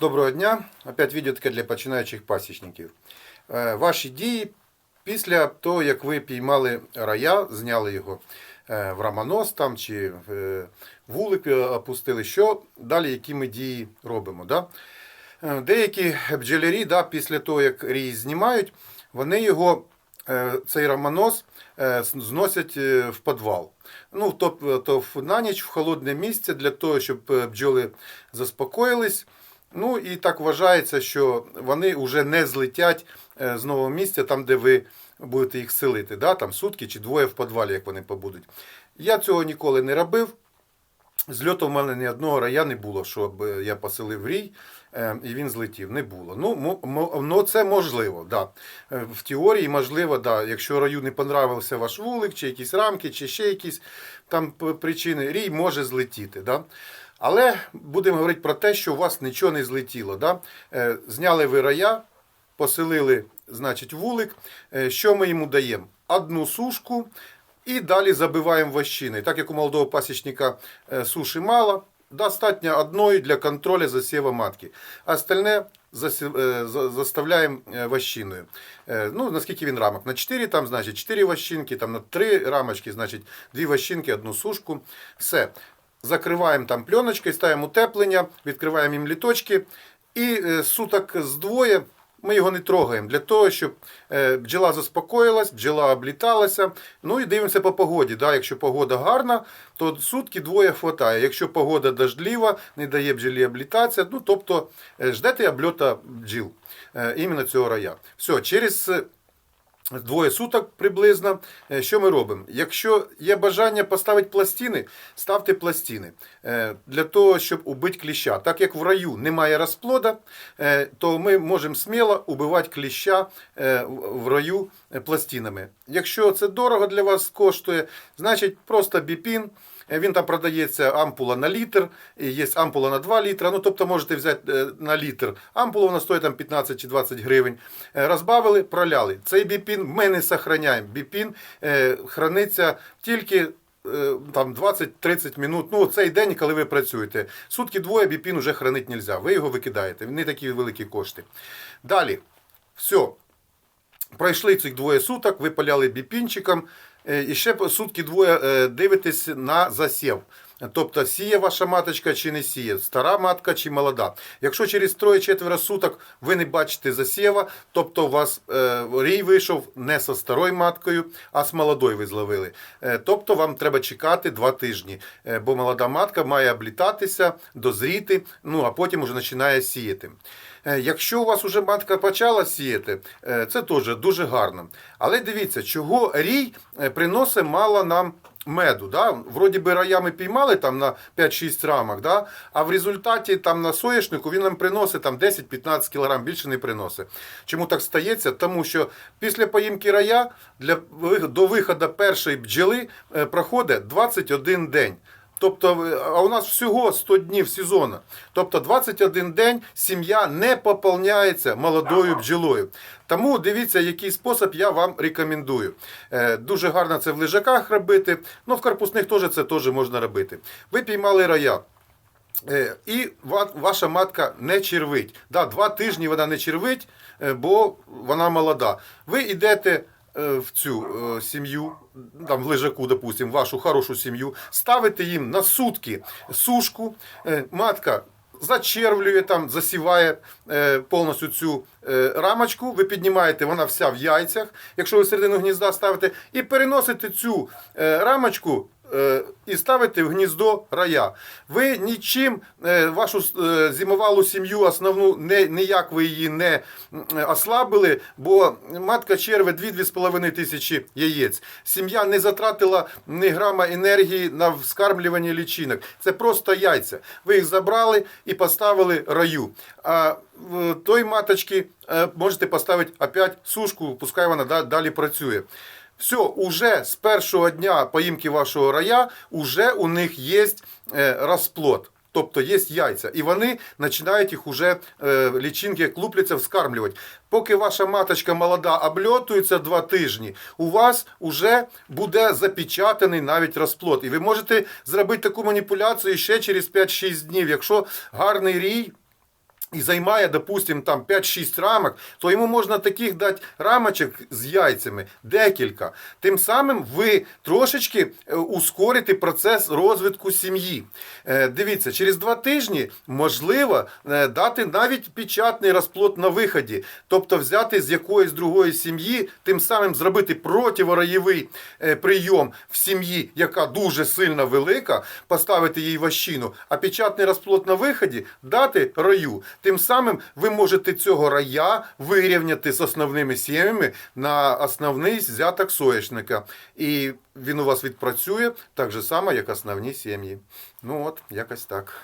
Доброго дня. Опять відео для починаючих пасічників. Е, Ваші дії після того, як ви піймали рая, зняли його е, в рамонос там чи е, вулик опустили. Що далі, які ми дії робимо? Да? Деякі бджолярі, да, після того, як рій знімають, вони його, цей рамонос, зносять в підвал. Ну, то, то на ніч в холодне місце для того, щоб бджоли заспокоїлись. Ну і так вважається, що вони вже не злетять е, з нового місця, там, де ви будете їх селити, да? там сутки чи двоє в підвалі, як вони побудуть. Я цього ніколи не робив. Зльоту в мене ні одного рая не було, щоб е, я поселив рій е, і він злетів. Не було. Ну, ну це можливо, да. В теорії можливо, да. Якщо раю не понравився ваш вулик, чи якісь рамки, чи ще якісь там причини, рій може злетіти. Да. Але будемо говорити про те, що у вас нічого не злетіло. Да. Е, Зняли ви рая, поселили, значить, вулик. Е, Що ми йому даємо? Одну сушку. І далі забиваємо вощини. Так як у молодого пасічника е, суші мало, достатньо одної для контролю засіва матки. Остальне заставляємо вощиною. Е, Ну, наскільки він рамок? На 4, там, значить, 4 вощинки, там на 3 рамочки, значить, 2 вощинки, одну сушку. Все. Закриваємо там пленочкою, ставимо утеплення, відкриваємо їм літочки. І е, суток з двоє ми його не трогаємо для того, щоб е, бджола заспокоїлась, бджола обліталася. Ну і дивимося по погоді. Да? Якщо погода гарна, то сутки двоє хватає. Якщо погода дождлива, не дає бджолі облітатися, ну тобто е, ждете обльота бджіл іменно цього рая. Все, через. Двоє суток приблизно. Е, Що ми робимо? Якщо є бажання поставити пластини, ставте пластини Е, для того, щоб убити кліща. Так як в раю немає розплода, е, то ми можемо сміло убивати кліща в раю пластинами. Якщо це дорого для вас коштує, значить просто біпін. Е, Він там продається ампула на літр, є ампула на 2 літра. Ну, тобто можете взяти е, на літр ампулу, вона стоїть там 15 чи 20 гривень. Е, Розбавили, проляли. Цей біпін ми не сохраняємо. Біпін храниться тільки там 20-30 минут. Ну, цей день, коли ви працюєте. Сутки двоє біпін вже хранити не можна. Ви його викидаєте. Не такі великі кошти. Далі. Все. Пройшли цих двоє суток, ви паляли біпінчиком, і ще сутки двоє е, дивитесь на засів. Тобто сіє ваша маточка чи не сіє, стара матка чи молода. Якщо через троє-четверо суток ви не бачите засіва, тобто у вас е, рій вийшов не зі старою маткою, а з молодою ви зловили. Е, тобто вам треба чекати два тижні, е, бо молода матка має облітатися, дозріти, ну а потім вже починає сіяти. Е, Якщо у вас вже матка почала сіяти, е, це теж дуже гарно. Але дивіться, чого рій е, приносить мало нам меду. Да? Вроді би рая ми піймали там на 5-6 рамок, да? а в результаті там на соєшнику він нам приносить там 10-15 кг, більше не приносить. Чому так стається? Тому що після поїмки рая для, до виходу першої бджоли проходить 21 день. Тобто, е, а у нас всього 100 днів сезону. Тобто 21 день сім'я не поповняється молодою бджолою. Тому дивіться, який спосіб я вам рекомендую. Е, Дуже гарно це в лежаках робити, ну в корпусних теж це теж можна робити. Ви піймали рая. Е, І ваша матка не червить. Да, два тижні вона не червить, бо вона молода. Ви йдете в цю е, сім'ю, там в лежаку, допустим, вашу хорошу сім'ю, ставите їм на сутки сушку, е, матка. Зачервлює там, засіває е, повністю цю е, рамочку. Ви піднімаєте, вона вся в яйцях, якщо ви середину гнізда ставите, і переносите цю е, рамочку е, і ставите в гніздо рая. Ви нічим е, вашу е, зимовалу сім'ю основну не, ніяк ви її не ослабили, бо матка черве 2-2,5 тисячі яєць. Сім'я не затратила ні грама енергії на вскармлювання лічинок. Це просто яйця. Ви їх забрали і поставили раю. А той маточки е, можете поставити опять сушку, пускай вона далі працює. Все, уже з першого дня поїмки вашого рая, уже у них є е, розплод. Тобто є яйця, і вони починають їх уже е, лічинки як лупляться вскармлювати. Поки ваша маточка молода обльотується два тижні, у вас вже буде запечатаний навіть розплод. І ви можете зробити таку маніпуляцію ще через 5-6 днів. Якщо гарний рій, і займає, допустим, там 5-6 рамок, то йому можна таких дати рамочок з яйцями декілька. Тим самим ви трошечки е, ускорите процес розвитку сім'ї. Е, Дивіться, через два тижні можливо е, дати навіть печатний розплод на виході, тобто взяти з якоїсь другої сім'ї, тим самим зробити противораєвий е, прийом в сім'ї, яка дуже сильно велика, поставити їй ващину, а печатний розплод на виході дати раю. Тим самим ви можете цього рая вирівняти з основними сім'ями на основний взяток соєшника. І він у вас відпрацює так же само, як основні сім'ї. Ну от, якось так.